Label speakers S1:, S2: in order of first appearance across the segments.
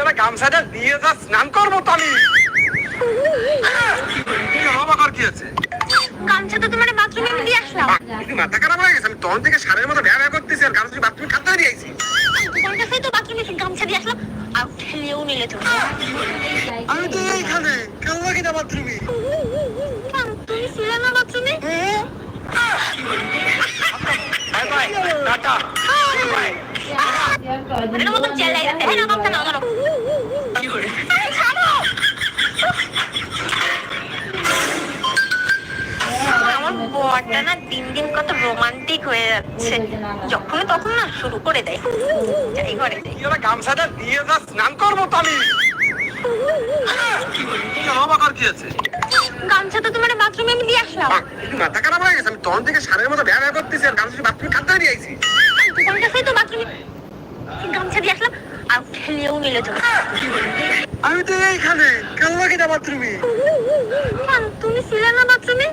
S1: ওরা গামছাটা দিয়ে যা স্নান করব তো আমি। কি কি আছে
S2: গামছা তো তোমার বাথরুমে আমি দিয়ে আসলাম।
S1: কি মাথা খারাপ হয়ে গেছে আমি তখন থেকে সারের মতো ভ্যা ভ্যা করতেছি আর গামছা বাথরুমে খাতে দিয়ে আইছি।
S2: তোমার কাছেই তো বাথরুমে গামছা দিয়ে আসলাম আর ঠেলিয়েও নিলে তুমি
S1: আমি তো এইখানে কেন লাগে না বাথরুমে
S2: তুমি ছিলে না বাথরুমে
S1: বাই বাই টাটা বাই
S2: এর মতন চেল্লাই রাখতে হ্যাঁ না গামছা নাও ধরো আরে ছাড়ো আমার বরটা না দিন দিন কত রোমান্টিক হয়ে যাচ্ছে যখন তখন না শুরু করে দেয় যাই করে
S1: ওরা গামছাটা দিয়ে যা স্নান করব তো আমি
S2: গামছা তো তোমার বাথরুমে আমি দিয়ে আসলাম
S1: মাথা খারাপ হয়ে গেছে আমি তখন থেকে সারের মতো ভ্যা করতেছি আর গামছা বাথরুমে খাতে দিয়ে আইছি
S2: তোমার কাছেই তো গামছা দিয়ে আসলাম আর ঠেলিয়েও নিলে
S1: আমি তো এইখানে কেন লাগে না বাথরুমে
S2: তুমি ছিলে না বাথরুমে?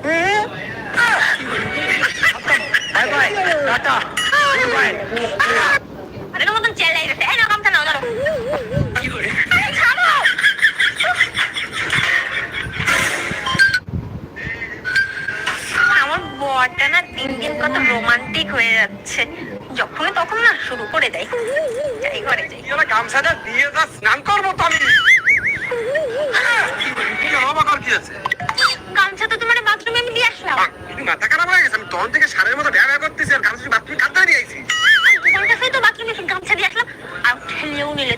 S1: Bye bye tata. বাই
S2: আরে যাচ্ছে। যখন তখন না শুরু করে দেয়। যাই করে যাই।
S1: গামছাটা দিয়ে যা স্নান করব তো আমি।
S2: গামছা তো তোমার বাথরুমে আমি দিয়ে আসলাম।
S1: মাথা খারাপ হয়ে গেছে। আমি তখন থেকে সারের মতো ভ্যা করতেছি আর গামছা বাথরুমে খাতে দিয়ে আইছি।
S2: তোমার কাছেই তো বাথরুমে গামছা দিয়ে আসলাম আর নিলে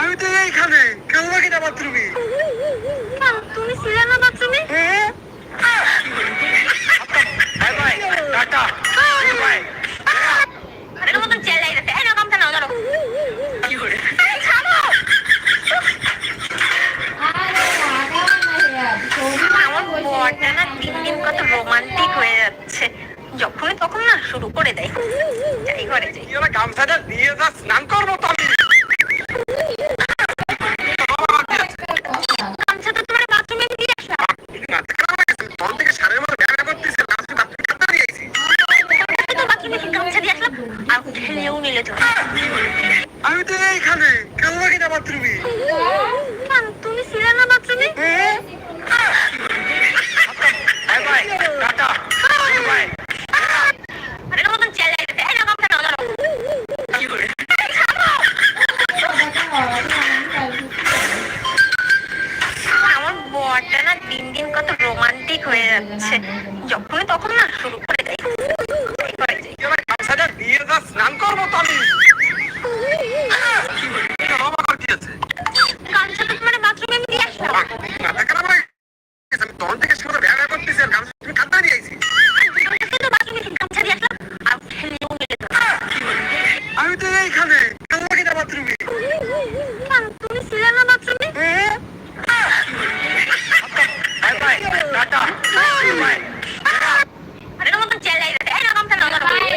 S1: আমি তো এইখানে কেন লাগে না বাথরুমে।
S2: তুমি ছিলে না বাথরুমে
S1: বাই বাই টাটা বাই
S2: আরে এর মতন চেল্লাই রাখতে হ্যাঁ না গামছা নাও ধরো আরে ছাড়ো আমার বরটা না দিন দিন কত রোমান্টিক হয়ে যাচ্ছে। যখন তখন না শুরু করে দেয়। যাই। করে যাই
S1: গামছাটা দিয়ে যা স্নান করব তো আমি।
S2: তো বাথরুমে আমি দিয়ে আসলাম।
S1: কি মাথা খারাপ হয়ে গেছে আমি তখন থেকে সারের মতো ভ্যা ভ্যা করতেছি আর গামছা বাথরুমে খাতে দিয়ে আইছি
S2: তোমার কাছে তো বাথরুমে গামছা দিয়ে আসলাম আর ঠেলিয়েও নিলে তুমি
S1: আমি তো এইখানে কেন লাগে না বাথরুমে
S2: কেন, তুমি ছিলে না বাথরুমে
S1: বাই বাই টাটা বাই
S2: আরে এর মতন চেল্লাই রাখতে হ্যাঁ না গামছা নাও ধরো আরে ছাড়ো আমার বরটা না দিন দিন কত রোমান্টিক হয়ে যাচ্ছে। যখন তখন না শুরু করে দেয় যাই করে যাই
S1: কি ওরা গামছাটা দিয়ে যা স্নান করব তো আমি কি অবাক আর কি আছে
S2: গামছা তো তোমার বাথরুমে আমি দিয়ে আসলাম
S1: মাথা খারাপ হয়ে গেছে আমি তখন থেকে সারের মতো ভ্যা ভ্যা করতেছি আর গামছা বাথরুমে খাতে দিয়ে আইছি
S2: তোমার কাছে তো বাথরুমে গামছা দিয়ে আসলাম আর ঠেলিয়েও নিলে তুমি
S1: আমি তো এইখানে কেন লাগে না বাথরুমে
S2: কেন, তুমি ছিলে না বাথরুমে
S1: বাই বাই টাটা বাই
S2: আরে এর মতন চেল্লাই রাখতে হ্যাঁ না গামছা নাও ধরো আরে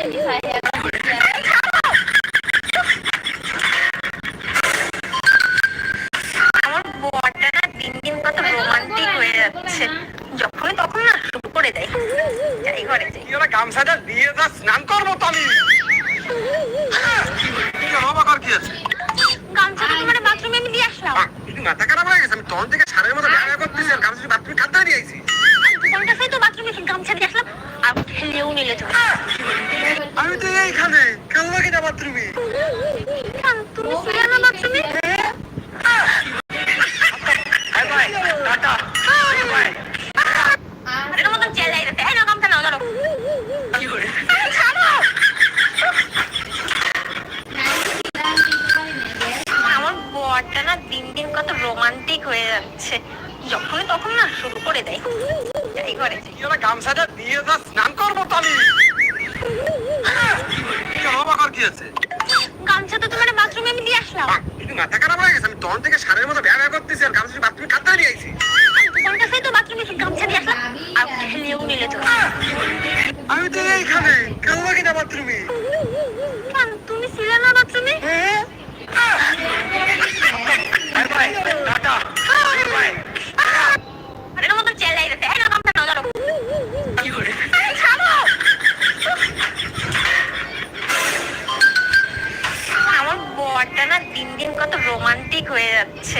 S2: ছাড়ো আমার বরটা না দিন দিন কত রোমান্টিক হয়ে যাচ্ছে যখন তখন না শুরু করে দেয় যাই করে যাই
S1: কি ওরা গামছাটা দিয়ে যা স্নান করব তো আমি কি আছে?
S2: গামছা তো তোমার বাথরুমে আমি দিয়ে আসলাম।
S1: কি মাথা খারাপ হয়ে গেছে আমি তখন থেকে সারের মতো ভ্যা ভ্যা করতেছি আর গামছা বাথরুমে খাতে দিয়ে আইছি।
S2: তোমার কাছেই তো বাথরুমে গামছা দিয়ে আসলাম আর ঠেলিয়েও নিলে তুমি
S1: আমি তো এইখানে কেন বাথরুমে?
S2: কেন, তুমি না বাথরুমে?
S1: Bye tata.
S2: বরটা না দিন দিন কত রোমান্টিক হয়ে যাচ্ছে। যখন তখন না শুরু করে দেয়। যাই করে।
S1: গামছাটা দিয়ে যা স্নান করব তো আমি কি আছে
S2: গামছা তো তোমার বাথরুমে আমি দিয়ে আসলাম।
S1: কি মাথা খারাপ হয়ে গেছে আমি তখন থেকে সারের মতো ভ্যা ভ্যা করতেছি আর গামছা বাথরুমে খাতে দিয়ে আইছি।
S2: তোমার কাছেই তো বাথরুমে গামছা দিয়ে আসলাম। আর ঠেলিয়েও নিলে তুমি
S1: আমি তো এইখানে কেন লাগে না বাথরুমে?
S2: তুমি ছিলে না বাথরুমে? বরটা না দিন দিন কত রোমান্টিক হয়ে যাচ্ছে।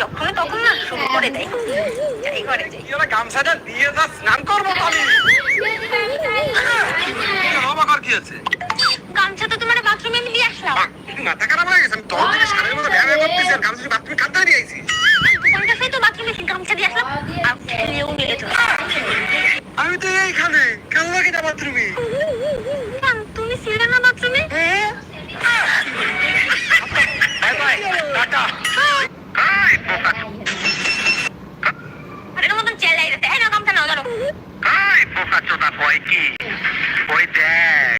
S2: যখন তখন না শুরু করে দেয়। যাই করে। যাই
S1: গামছাটা দিয়ে যা স্নান করব আমি কি আছে
S2: গামছা তো তোমার বাথরুমে আমি দিয়ে আসলাম।
S1: মাথা খারাপ হয়ে গেছে আমি তখন থেকে সারের মতো ভ্যাঁ করতেছি আর গামছা বাথরুমে কাঁদতে আইছি।
S2: তোমার তো বাথরুমে গামছা দিয়ে আসলাম। আর ফেলেও নিয়ে
S1: আমি তো এইখানে কেন লাগে না বাথরুমে
S2: কেন, তুমি ছিলে না বাথরুমে
S1: বাই বাই টাটা
S2: আরে মতন চেলাই রে তাই না গামছা নাও ধরো
S1: কাই পোকা চোদা কয় কি ওই দেখ।